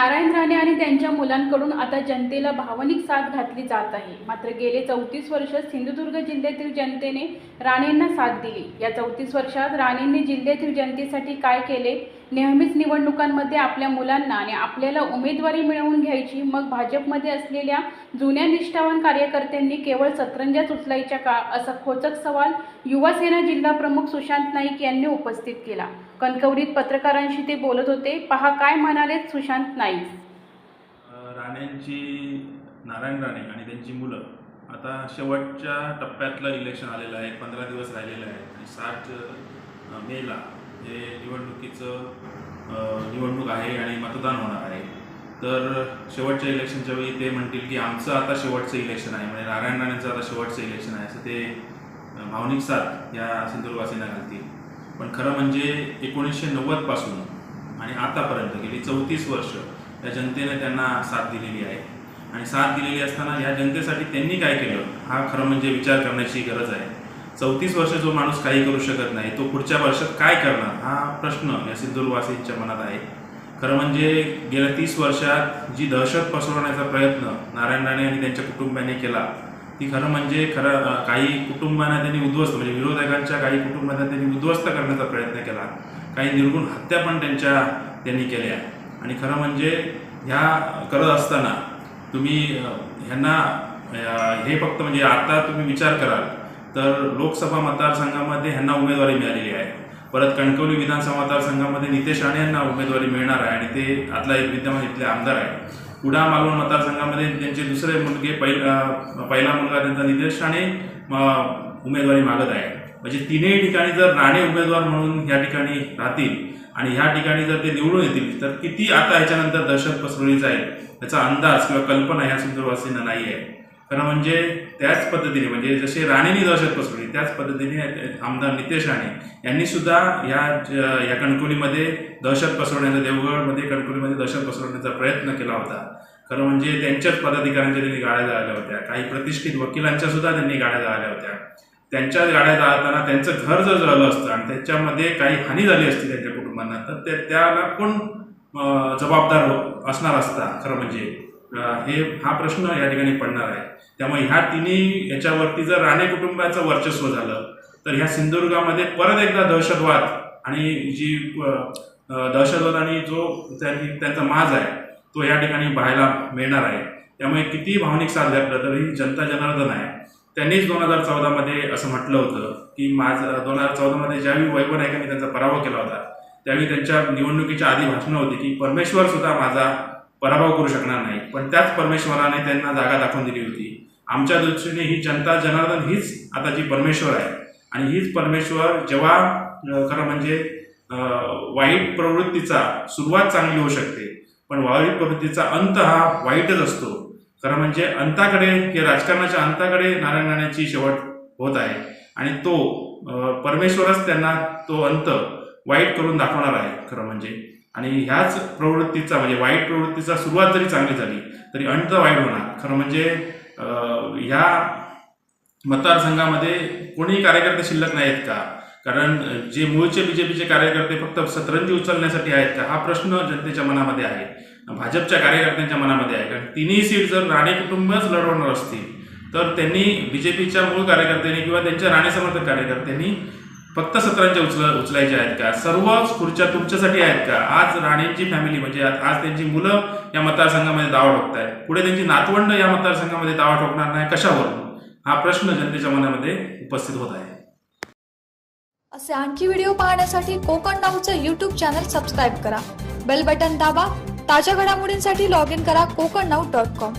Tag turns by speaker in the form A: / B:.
A: नारायण राणे आणि त्यांच्या मुलांकडून आता जनतेला भावनिक साथ घातली जात आहे. मात्र गेले चौतीस वर्ष सिंधुदुर्ग जिल्ह्यातील जनतेने राणेंना साथ दिली. या चौतीस वर्षात राणेंनी जिल्ह्यातील जनतेसाठी काय केले? नेहमीच निवडणुकांमध्ये आपल्या मुलांना आणि आपल्याला उमेदवारी मिळवून घ्यायची मग भाजपमध्ये असलेल्या जुन्या निष्ठावान कार्यकर्त्यांनी केवळ सतरंजाच उचलायच्या का? असा खोचक सवाल युवासेना जिल्हा प्रमुख सुशांत नाईक यांनी उपस्थित केला. कणकवलीत पत्रकारांशी ते बोलत होते पहा काय म्हणाले सुशांत नाईक.
B: राणेंची नारायण राणे आणि त्यांची मुलं. आता शेवटच्या टप्प्यातलं इलेक्शन आलेलं आहे पंधरा दिवस राहिलेलं आहे आणि सात मेला हे निवडणुकीचं निवडणूक आहे आणि मतदान होणार आहे. तर शेवटच्या इलेक्शनच्या वेळी ते म्हणतील की आमचं आता शेवटचं इलेक्शन आहे म्हणजे नारायण राणेंचं आता शेवटचं इलेक्शन आहे. असं ते भावनिक साथ या सिंधुदुर्गवासींना घालतील. पण खरं म्हणजे एकोणीसशे नव्वदपासून आणि आतापर्यंत गेली चौतीस वर्ष या जनतेने त्यांना साथ दिलेली आहे. आणि साथ दिलेली असताना या जनतेसाठी त्यांनी काय केलं हा खरं म्हणजे विचार करण्याची गरज आहे. चौतीस वर्ष जो माणूस काही करू शकत नाही तो पुढच्या वर्षात काय करणार हा प्रश्न या सिंधुदुर्गवासींच्या मनात आहे. खरं म्हणजे गेल्या तीस वर्षात जी दहशत पसरवण्याचा प्रयत्न नारायण राणे आणि त्यांच्या कुटुंबियांनी केला ती खरं म्हणजे खरं काही कुटुंबांना त्यांनी उद्ध्वस्त म्हणजे विरोधकांच्या काही कुटुंबांना त्यांनी उद्ध्वस्त करण्याचा प्रयत्न केला. काही निर्गुण हत्या पण त्यांच्या त्यांनी केल्या. आणि खरं म्हणजे ह्या करत असताना तुम्ही ह्यांना हे फक्त म्हणजे आता तुम्ही विचार कराल तर लोकसभा मतदारसंघामध्ये ह्यांना उमेदवारी मिळालेली आहे. परत कणकवली विधानसभा मतदारसंघामध्ये नितेश राणे यांना उमेदवारी मिळणार आहे आणि ते आतला एक विद्यमान इथले आमदार आहे कुडा मालवण मतदारसंघामध्ये त्यांचे दुसरे मुलगे पहिला पहिला मुलगा त्यांचा नितेश राणे उमेदवारी मागत आहे. म्हणजे तिन्ही ठिकाणी जर राणे उमेदवार म्हणून या ठिकाणी राहतील आणि ह्या ठिकाणी जर ते निवडून येतील तर किती आता याच्यानंतर दहशत पसरवली जाईल याचा अंदाज किंवा कल्पना ह्या सुंदरवासींना नाही आहे. खरं म्हणजे त्याच पद्धतीने म्हणजे जसे राणेंनी दहशत पसरवली त्याच पद्धतीने आमदार नितेश राणे यांनी सुद्धा या ज- या दहशत पसरवण्याचा देवगडमध्ये कणकवलीमध्ये दहशत पसरवण्याचा प्रयत्न केला होता. खरं म्हणजे त्यांच्याच पदाधिकाऱ्यांच्या त्यांनी गाड्या जाळल्या होत्या. काही प्रतिष्ठित वकिलांच्या सुद्धा त्यांनी गाड्या जाळल्या होत्या. त्यांच्याच गाड्या जाळताना त्यांचं घर जर जळलं असतं आणि त्याच्यामध्ये काही हानी झाली असती त्यांच्या कुटुंबांना तर ते त्याला कोण जबाबदार असणार असता खरं म्हणजे? हे हा प्रश्न या ठिकाणी पडणार आहे. त्यामुळे ह्या तिन्ही याच्यावरती जर राणे कुटुंबाचं वर्चस्व झालं तर ह्या सिंधुदुर्गामध्ये परत एकदा दहशतवाद आणि जी दहशतवाद आणि जो त्यांनी त्यांचा माज आहे तो या ठिकाणी पाहायला मिळणार आहे. त्यामुळे किती भावनिक साथ घातलं तरी जनता जनार्दन आहे. त्यांनीच दोन हजार चौदामध्ये असं म्हटलं होतं की माझ दोन हजार चौदामध्ये ज्यावेळी वैभव नायकांनी त्यांचा पराभव केला होता त्यावेळी त्यांच्या निवडणुकीच्या आधी भाषणं होती की परमेश्वर सुद्धा माझा पराभव करू शकणार नाही. पण त्याच परमेश्वराने त्यांना जागा दाखवून दिली होती. आमच्या दृष्टीने ही जनता जनार्दन हीच आता जी परमेश्वर आहे. आणि हीच परमेश्वर जेव्हा खरं म्हणजे वाईट प्रवृत्तीचा सुरुवात चांगली होऊ शकते पण वाईट प्रवृत्तीचा अंत हा वाईटच असतो. खरं म्हणजे अंताकडे हे राजकारणाच्या अंताकडे नारायण राण्याची शेवट होत आहे. आणि तो परमेश्वरच त्यांना तो अंत वाईट करून दाखवणार आहे खरं म्हणजे. आणि ह्याच प्रवृत्तीचा म्हणजे वाईट प्रवृत्तीचा सुरुवात जरी चांगली झाली तरी अंत वाईट होणार. खरं म्हणजे ह्या मतदारसंघामध्ये कोणीही कार्यकर्ते शिल्लक नाहीत का? कारण जे मूळचे बीजेपीचे कार्यकर्ते फक्त सतरंजी उचलण्यासाठी आहेत का? हा प्रश्न जनतेच्या मनामध्ये आहे. भाजपच्या कार्यकर्त्यांच्या मनामध्ये आहे. कारण तिन्ही सीट जर राणे कुटुंबच लढवणार असतील तर त्यांनी बीजेपीच्या मूळ कार्यकर्त्यांनी किंवा त्यांच्या राणे समर्थक कार्यकर्त्यांनी फक्त सतरांच्या उचल उचलायचे आहेत का? सर्व खुर्च्या तुमच्यासाठी आहेत का? आज राणेंची फॅमिली म्हणजे आज आज त्यांची मुलं या मतदारसंघामध्ये दावा ठोकत आहेत पुढे त्यांची नातवंड या मतदारसंघामध्ये दावा ठोकणार नाही कशावरून? हा प्रश्न जनतेच्या मनामध्ये उपस्थित होत आहे.
C: असे आणखी व्हिडिओ पाहण्यासाठी कोकण नाऊचं यूट्यूब चॅनल सबस्क्राईब करा. बेल बटन दाबा. ताज्या घडामोडींसाठी लॉग इन करा कोकण नाऊ डॉट कॉम